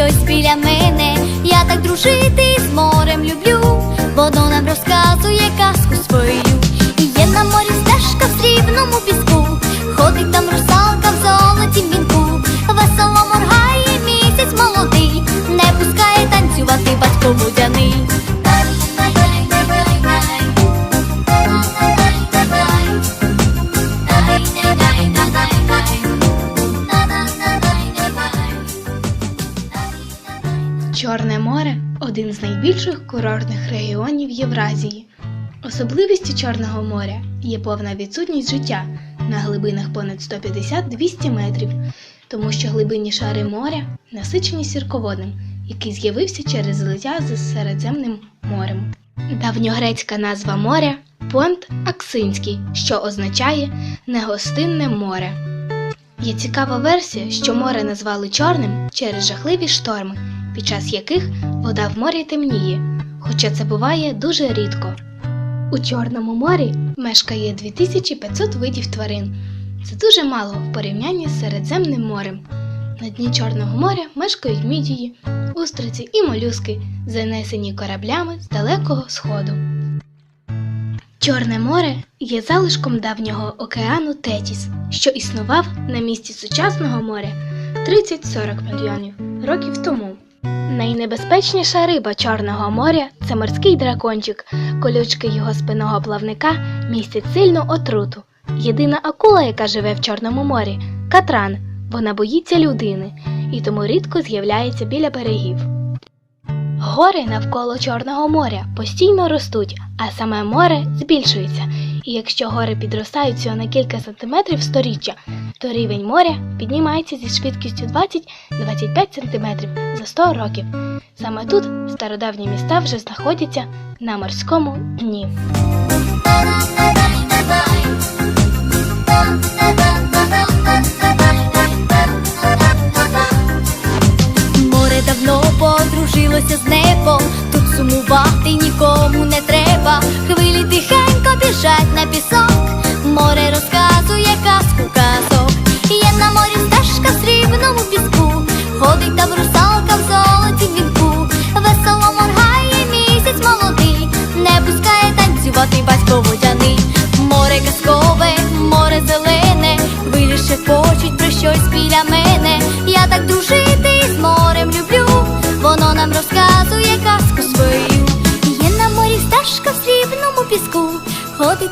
щось біля мене. Я так дружити з морем люблю, воно нам розказує казку свою. І Є на морі стежка в срібному піску, Чорне море один з найбільших курортних регіонів Євразії. Особливістю Чорного моря є повна відсутність життя на глибинах понад 150-200 метрів, тому що глибинні шари моря насичені сірководним, який з'явився через злиття з Середземним морем. Давньогрецька назва моря Понт Аксинський, що означає негостинне море. Є цікава версія, що море назвали чорним через жахливі шторми, під час яких вода в морі темніє, хоча це буває дуже рідко. У Чорному морі мешкає 2500 видів тварин. Це дуже мало в порівнянні з Середземним морем. На дні Чорного моря мешкають мідії, устриці і молюски, занесені кораблями з далекого сходу. Чорне море є залишком давнього океану Тетіс, що існував на місці сучасного моря 30-40 мільйонів років тому. Найнебезпечніша риба Чорного моря це морський дракончик. Колючки його спинного плавника містять сильну отруту. Єдина акула, яка живе в Чорному морі катран. Вона боїться людини і тому рідко з'являється біля берегів. Гори навколо Чорного моря постійно ростуть, а саме море збільшується. І якщо гори підростають всього на кілька сантиметрів сторіччя, то рівень моря піднімається зі швидкістю 20-25 сантиметрів за 100 років. Саме тут стародавні міста вже знаходяться на морському дні. Море давно подружилося з небом, тут сумувати нікому не треба. Хвилі тихенько біжать на пісок,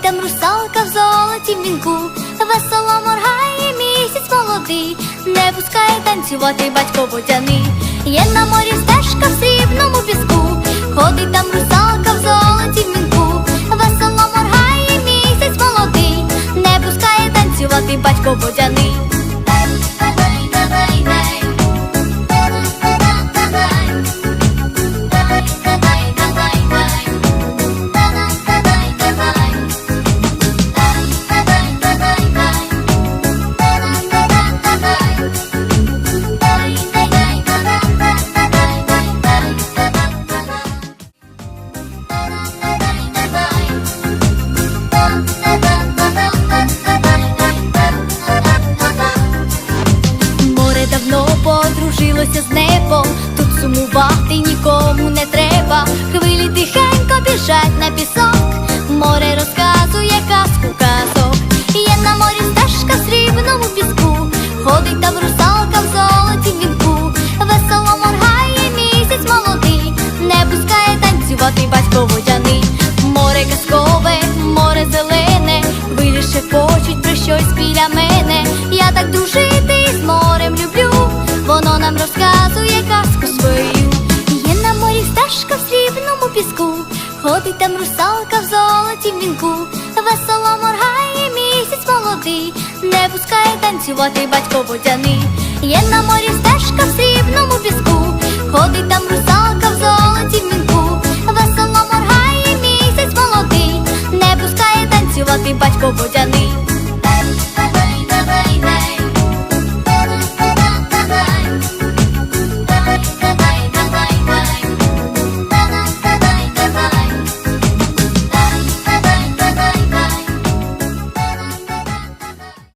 там русалка в золотім вінку, весело моргає місяць молодий, не пускає танцювати батько водяний. Є на морі стежка в срібному піску, ходить там русалка в золотім вінку, весело моргає місяць молодий, не пускає танцювати батько водяний. Біжать на пісок, море розказує казку казок. Є на морі стежка в срібному піску, ходить там русалка в золотім вінку, весело моргає місяць молодий, не пускає танцювати батько водяний. Море казкове, море зелене, хвилі шепочуть про щось біля мене. води, не пускає танцювати батько водяний Є на морі стежка в срібному піску, ходить там русалка в золоті вінку, весело моргає місяць молодий, не пускає танцювати батько водяний.